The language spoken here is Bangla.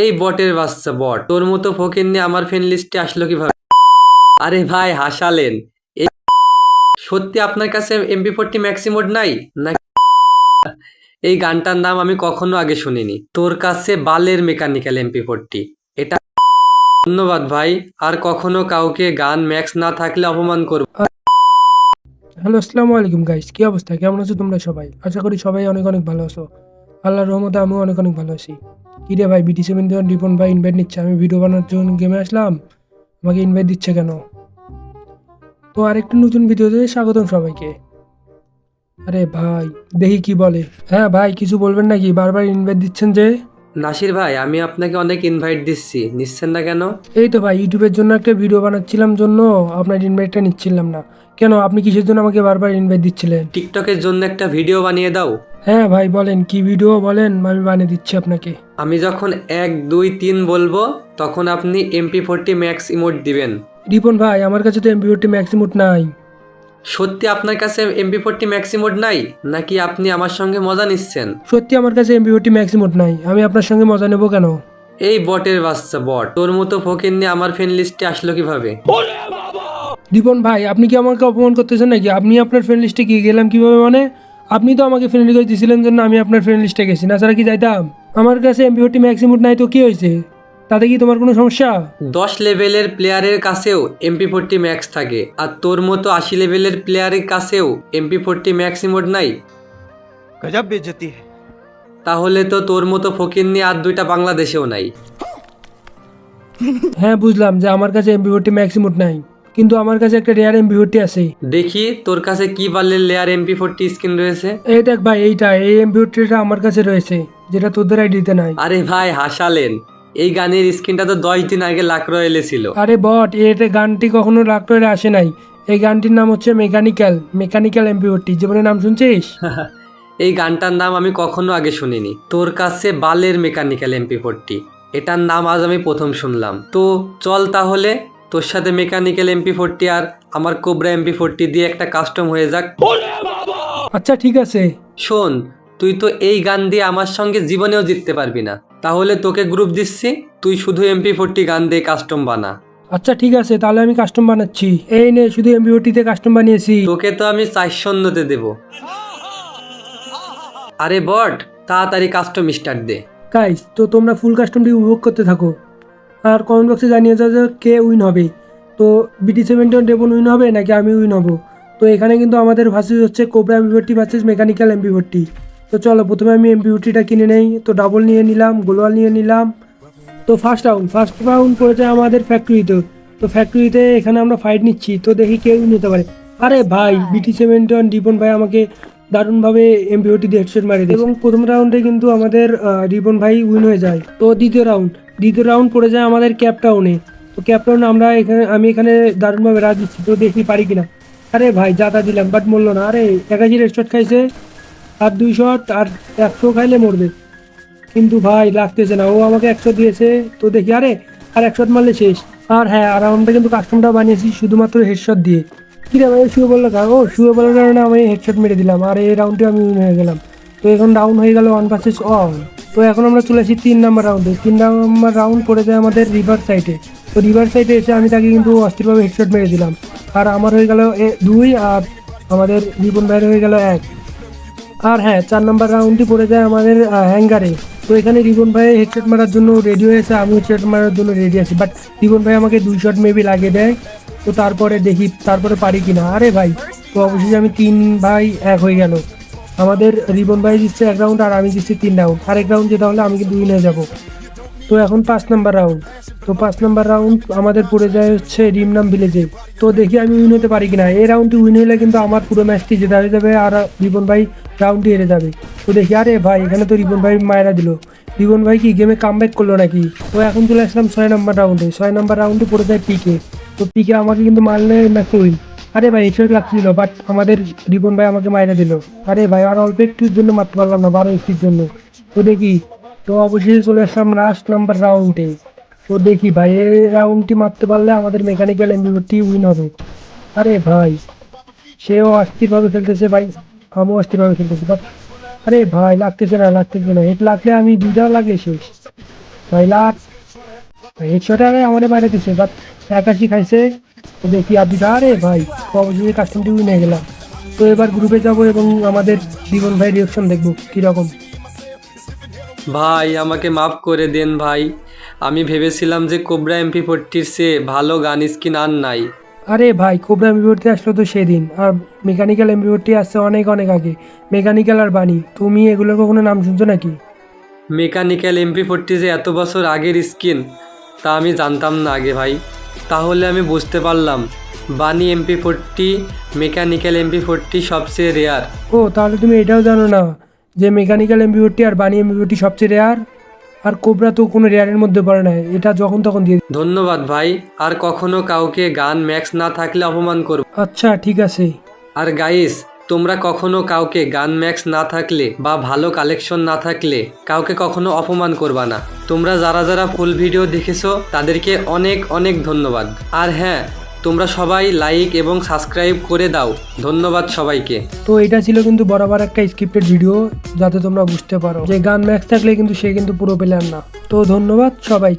এই বটের বাচ্চা বট। তোর মতো ফকির নিয়ে আমার ফ্রেন্ড লিস্টে আসলো কীভাবে? আরে ভাই, হাসালেন। সত্যি আপনার কাছে এমপি ফোরটি ম্যাক্সিমোড নাই? না এই গানটার নাম আমি কখনো আগে শুনিনি। তোর কাছে বালের মেকানিক্যাল এমপি ফোরটি এটা ধন্যবাদ ভাই, আর কখনো কাউকে গান ম্যাক্স না থাকলে অপমান করব। হ্যালো, আসসালামু আলাইকুম গাইস কি অবস্থা? কেমন আছো তোমরা সবাই? আশা করি সবাই অনেক অনেক ভালো আছো। আল্লাহর রহমতে আমিও অনেক অনেক ভালো আছি। কি রে ভাই বিটি সেভেন রিপন ভাই ইনভাইট নিচ্ছে? আমি ভিডিও বানানোর জন্য গেমে আসলাম। আমাকে ইনভাইট দিচ্ছে কেন? তো আরেকটা নতুন ভিডিওতে স্বাগতম সবাইকে। আরে ভাই দেখি কি বলে। হ্যাঁ ভাই কিছু বলবেন নাকি? বারবার ইনভাইট দিচ্ছেন যে? নাসির ভাই আমি আপনাকে অনেক ইনভাইট দিচ্ছি। নিচ্ছেন না কেন? এই তো ভাই ইউটিউবের জন্য একটা ভিডিও বানাচ্ছিলাম জন্য আপনার ইনভাইটটা নিচ্ছিলাম না। কেন? আপনি কিসের জন্য আমাকে বারবার ইনভাইট দিচ্ছিলেন? টিকটকের জন্য একটা ভিডিও বানিয়ে দাও। হ্যাঁ ভাই বলেন কি ভিডিও বলেন? আমি বানিয়ে দিচ্ছি আপনাকে। আমি যখন এক দুই তিন বলব তখন আপনি এমপি ফোরটি ম্যাক্স ইমোট দিবেন। রিপন ভাই আমার কাছে তো এমপিওটি ম্যাক্সিমুট নাই। সত্যি আপনার কাছে এমপি ফোরটি ম্যাক্স ইমোট নাই? নাকি আপনি আমার সঙ্গে মজা নিচ্ছেন? সত্যি আমার কাছে এমপিওটি ম্যাক্সিমুট নাই। আমি আপনার সঙ্গে মজা নেব কেন? এই বটের বাচ্চা বট। তোর মতো ফকির নিয়ে আমার ফ্রেন্ড লিস্টে আসলো কীভাবে? রিপন ভাই আপনি কি আমাকে অপমান করতেছেন নাকি? আপনি আপনার ফ্রেন্ড লিস্টে গিয়ে গেলাম কীভাবে মানে? আপনি তো আমাকে ফ্রেন্ড রিকোয়েস্ট দিয়েছিলেন জন্য আমি আপনার ফ্রেন্ড লিস্টে গেছি। না ছাড়া কি যাইতাম? আমার কাছে এমপি ফোরটি ম্যাক্সিমুট নাই তো কি হয়েছে? তাতে কি তোমার কোনো সমস্যা? দশ লেভেলের প্লেয়ারের কাছেও এমপি ফোরটি ম্যাক্স থাকে আর তোর মতো আশি লেভেলের প্লেয়ারের কাছেও এমপি ফোরটি ম্যাক্সিমুট নাই। গজব বেজতি তাহলে তো তোর মতো ফকির নিয়ে আর দুইটা বাংলাদেশেও নাই। হ্যাঁ বুঝলাম যে আমার কাছে এমপি ফোরটি ম্যাক্সিমুট নাই। কিন্তু আমার কাছে একটা রেয়ার এমপিওটি আছে। দেখি তোর কাছে কি বালের লেয়ার এমপি ফোরটি স্ক্রিন রয়েছে? এই দেখ ভাই এইটা এই এমপিওটিটা আমার কাছে রয়েছে যেটা তোদের আইডিতে নাই। আরে ভাই হাসালেন। এই গানের স্ক্রিনটা তো দশ দিন আগে লাখ রয়েলে ছিল। আরে বট এটা গানটি কখনো লাকটরে আসে নাই। এই গানটির নাম হচ্ছে মেকানিক্যাল মেকানিক্যাল এমপিওটি জীবনের নাম শুনছিস? এই গানটার নাম আমি কখনো আগে শুনিনি। তোর কাছে বালের মেকানিক্যাল এমপি ফোরটি এটার নাম আজ আমি প্রথম শুনলাম। তো চল তাহলে তোর সাথে মেকানিক্যাল এমপি ফোরটি আর আমার কোবরা এমপি ফোরটি দিয়ে একটা কাস্টম হয়ে যাক। আচ্ছা ঠিক আছে। শোন তুই তো এই গান দিয়ে আমার সঙ্গে জীবনেও জিততে পারবি না। তাহলে তোকে গ্রুপ দিচ্ছি তুই শুধু এমপি ফোরটি গান দিয়ে কাস্টম বানা। আচ্ছা ঠিক আছে তাহলে আমি কাস্টম বানাচ্ছি। এই নে শুধু এমপি এমপিওটিতে কাস্টম বানিয়েছি। তোকে তো আমি চার শূন্যতে দেব। আরে বট তাড়াতাড়ি কাস্টম স্টার্ট দে। গাইস তো তোমরা ফুল কাস্টমটি উপভোগ করতে থাকো। আর কমেন্ট বক্সে জানিয়ে যাও যে কে উইন হবে। তো বিটি সেভেন্টিন ডেবন উইন হবে নাকি আমি উইন হব? তো এখানে কিন্তু আমাদের ভার্সেস হচ্ছে cobra MPOT versus mechanical MPOT তো চলো প্রথমে আমি এমপিওটিটা কিনে নেই। তো ডাবল নিয়ে নিলাম গোলওয়াল নিয়ে নিলাম। তো ফার্স্ট রাউন্ড ফার্স্ট রাউন্ড পড়েছে আমাদের ফ্যাক্টরিতে তো। ফ্যাক্টরিতে এখানে আমরা ফাইট নিচ্ছি। তো দেখি কেউ নিতে পারে। আরে ভাই বিটি সেভেন্টন ডিপন ভাই আমাকে দারুণভাবে এমপিওটি দিয়ে হেডশট মারি এবং প্রথম রাউন্ডে কিন্তু আমাদের রিবন ভাই উইন হয়ে যায়। তো দ্বিতীয় রাউন্ড দ্বিতীয় রাউন্ড পড়ে যায় আমাদের ক্যাপটাউনে তো ক্যাপটাউনে আমরা এখানে, আমি এখানে দারুণভাবে রাজ দিচ্ছি তো দেখি পারি কিনা। আরে ভাই যাতা দিলাম বাট মরলো না। আরে, একাশি হেডশট খাইছে, আর দুই শট আর একশো খাইলে মরবে। কিন্তু ভাই, লাগতেছে না। ও আমাকে একশো দিয়েছে, তো দেখি, আরে, আর একশো মারলে শেষ। আর হ্যাঁ আর আমরা কিন্তু কাস্টমটা বানিয়েছি, শুধুমাত্র হেডশট দিয়ে। কি রে ভাই শুয়ে কারণ ও শুয়ে বলার কারণে আমি হেডশট মেরে দিলাম, আর এই রাউন্ডে আমি উইন হয়ে গেলাম। তো এখন ডাউন হয়ে গেল ওয়ান ভার্সেস অল তো এখন আমরা চলে আসি তিন নাম্বার রাউন্ডে তিন নাম্বার রাউন্ড পড়ে যায় আমাদের রিভার সাইডে তো রিভার সাইডে এসে আমি তাকে কিন্তু অস্থিরভাবে হেডশট মেরে দিলাম। আর আমার হয়ে গেল দুই, আর আমাদের রিপন ভাইয়ের হয়ে গেল এক। আর হ্যাঁ চার নম্বর রাউন্ডটি পড়ে যায় আমাদের হ্যাঙ্গারে তো এখানে রিবন ভাই হেডশট মারার জন্য রেডি হয়েছে আমি হেডশট মারার জন্য রেডি আছি। বাট রিবন ভাই আমাকে দুই শট মেবি লাগে দেয়। তো তারপরে দেখি, তারপরে পারি কিনা। আরে ভাই, তো অবশ্যই আমি তিন ভাই এক হয়ে গেল। আমাদের রিবন ভাই দিচ্ছে এক রাউন্ড আর আমি দিচ্ছি তিন রাউন্ড আর এক রাউন্ড যেটা হলে, আমি কিন্তু উইন হয়ে যাব। তো এখন পাঁচ নাম্বার রাউন্ড তো পাঁচ নাম্বার রাউন্ড আমাদের পড়ে যায় হচ্ছে রিমনাম ভিলেজে তো দেখি আমি উইন হতে পারি কিনা। এই রাউন্ডটি উইন হলে কিন্তু আমার পুরো ম্যাচটি জেতা হয়ে যাবে আর রিবন ভাই রাউন্ডটি হেরে যাবে। তো দেখি, আরে ভাই, এখানে তো রিবন ভাই মায়েরা দিল। রিবন ভাই কি গেমে কাম ব্যাক করল নাকি? তো এখন চলে আসলাম ছয় নাম্বার রাউন্ডে ছয় নাম্বার রাউন্ডে পড়ে যায় পিকে তো পিকে আমাকে কিন্তু মারলে ম্যাচ উইন আরে ভাই, এসব লাগছিল বাট আমাদের রিবন ভাই আমাকে মায়েরা দিল। আরে ভাই, আর অল্প একটুর জন্য মারতে পারলাম না, বারো একটির জন্য। তো দেখি তো অবশেষে চলে আসলাম লাস্ট নাম্বার রাউন্ডে তো দেখি ভাই, এই রাউন্ডটি মারতে পারলে আমাদের মেকানিক্যাল এমবিটি উইন হবে। আরে ভাই, সেও অস্থিরভাবে খেলতেছে ভাই। আমিও অস্থিরভাবে খেলতেছি। বাট, আরে ভাই, লাগতেছে না লাগতেছে না। এটা লাগলে আমি দুইটা লাগে শেষ। ছয় লাখ। একশো টাকায় আমাদের বাইরে দিচ্ছে বাট একাশি খাইছে। তো দেখি আপনি আরে ভাই অবশ্যই কাস্টমটি নিয়ে গেলাম। তো এবার গ্রুপে যাব এবং আমাদের জীবন ভাই রিয়াকশন দেখব, কীরকম। ভাই আমাকে মাফ করে দেন ভাই। আমি ভেবেছিলাম যে কোবরা এমপি ফোরটির চেয়ে ভালো গান স্কিন আর নাই। আরে ভাই কোবরা এমবিভর্তি আসলো তো সেদিন। আর মেকানিক্যাল এমবিভর্তি আসছে অনেক অনেক আগে। মেকানিক্যাল আর বাণী তুমি এগুলোর কখনো নাম শুনছো নাকি? মেকানিক্যাল এমপি ফোরটি যে এত বছর আগের স্কিন তা আমি জানতাম না আগে ভাই। তাহলে আমি বুঝতে পারলাম বানি MP forty mechanical MP forty সবচেয়ে রেয়ার ও তাহলে তুমি এটাও জানো না। যে মেকানিক্যাল এমবিভর্তি আর বাণী এমবিভর্তি সবচেয়ে রেয়ার আর কোবরা তো কোনো রেয়ারের মধ্যে পড়ে না এটা যখন তখন দিয়ে ধন্যবাদ ভাই আর কখনো কাউকে গান ম্যাক্স না থাকলে অপমান করব। আচ্ছা ঠিক আছে। আর গাইস তোমরা কখনো কাউকে গান ম্যাক্স না থাকলে বা ভালো কালেকশন না থাকলে কাউকে কখনো অপমান করবা না। তোমরা যারা যারা ফুল ভিডিও দেখেছ তাদেরকে অনেক অনেক ধন্যবাদ। আর হ্যাঁ তোমরা সবাই লাইক এবং সাবস্ক্রাইব করে দাও। ধন্যবাদ সবাইকে। তো এটা ছিল কিন্তু বরাবর একটা স্ক্রিপ্টেড ভিডিও যাতে তোমরা বুঝতে পারো। যে গান ম্যাক্স থাকলে কিন্তু সে কিন্তু পুরো প্লেয়ার না। তো ধন্যবাদ সবাই